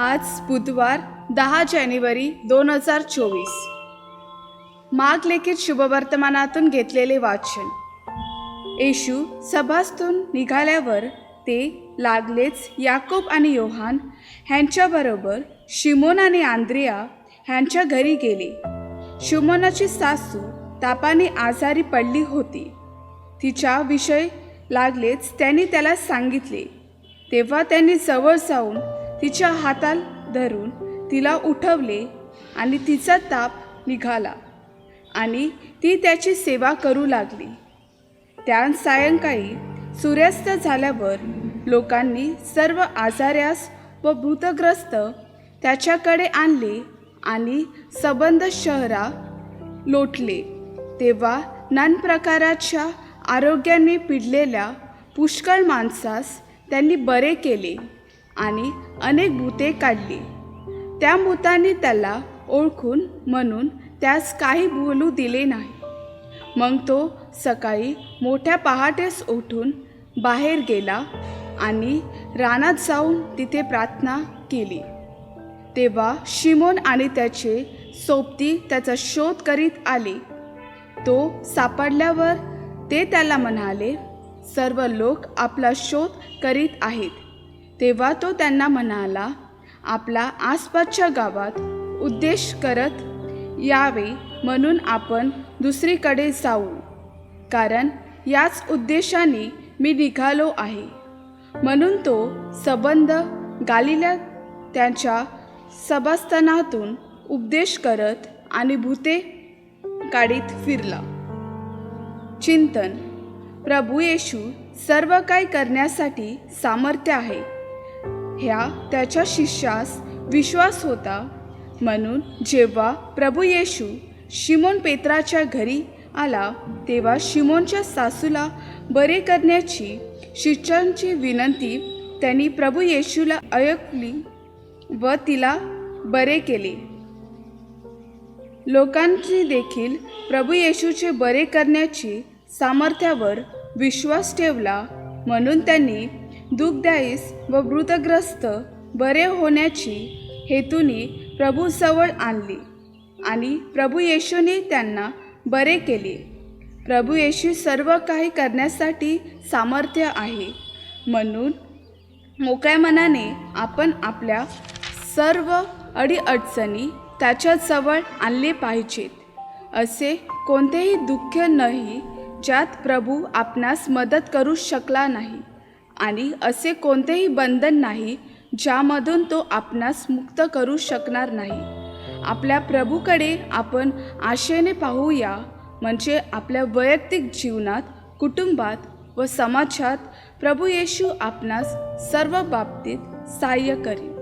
आज बुधवार दहा जानेवारी दोन हजार चोवीस. मागलेखित शुभवर्तमानातून घेतलेले वाचन. येशू सभास्तून निघाल्यावर ते लागलेच याकोब आणि योहान ह्यांच्याबरोबर शिमोन आणि आंद्रिया ह्यांच्या घरी गेले. शिमोनाची सासू तापाने आजारी पडली होती. तिच्या विषय लागलेच त्यांनी त्याला सांगितले. तेव्हा त्यांनी जवळ जाऊन तिच्या हाताल धरून तिला उठवले आणि तिचा ताप निघाला. आणि ती त्याची सेवा करू लागली. त्या सायंकाळी सूर्यास्त झाल्यावर लोकांनी सर्व आजाऱ्यास व भूतग्रस्त त्याच्याकडे आणले आणि सबंध शहरा लोटले. तेव्हा नान प्रकाराच्या आरोग्याने पिडलेल्या पुष्कळ माणसास त्यांनी बरे केले. आणि अनेक भूते काढली. त्या भूतांनी त्याला ओळखून म्हणून त्यास काही बोलू दिले नाही. मग तो सकाळी मोठ्या पहाटेस उठून बाहेर गेला आणि रानात जाऊन तिथे प्रार्थना केली. तेव्हा शिमोन आणि त्याचे सोबती त्याचा शोध करीत आले. तो सापडल्यावर ते त्याला म्हणाले सर्व लोक आपला शोध करीत आहेत. तेव्हा तो त्यांना म्हणाला आपला आसपासच्या गावात उद्देश करत यावे म्हणून आपण दुसरीकडे जाऊ. कारण याच उद्देशाने मी निघालो आहे. म्हणून तो संबंध गालिल्या त्यांच्या सभास्थानातून उपदेश करत आणि भूते गाडीत फिरला. चिंतन प्रभू येशू सर्व काही करण्यासाठी सामर्थ्य आहे. ह्या त्याच्या शिष्यास विश्वास होता. म्हणून जेव्हा प्रभू येशू शिमोन पेत्राच्या घरी आला तेव्हा शिमोनच्या सासूला बरे करण्याची शिष्यांची विनंती त्यांनी प्रभू येशूला ऐकली व तिला बरे केले. लोकांची देखील प्रभू येशूचे बरे करण्याची सामर्थ्यावर विश्वास ठेवला म्हणून त्यांनी दुःखदायीस व मृतग्रस्त बरे होण्याची हेतूने प्रभूजवळ आणली आणि प्रभू येशूने त्यांना बरे केले. प्रभू येशू सर्व काही करण्यासाठी सामर्थ्य आहे. म्हणून मोकळ्या मनाने आपण आपल्या सर्व अडीअडचणी त्याच्याजवळ आणले पाहिजेत. असे कोणतेही दुःख नाही ज्यात प्रभू आपणास मदत करू शकला नाही. आणि असे कोणतेही बंधन नाही ज्यामधून तो आपणास मुक्त करू शकणार नाही. आपल्या प्रभूकडे आपण आशेने पाहूया म्हणजे आपल्या वैयक्तिक जीवनात कुटुंबात व समाजात प्रभू येशू आपणास सर्व बाबतीत सहाय्य करेल.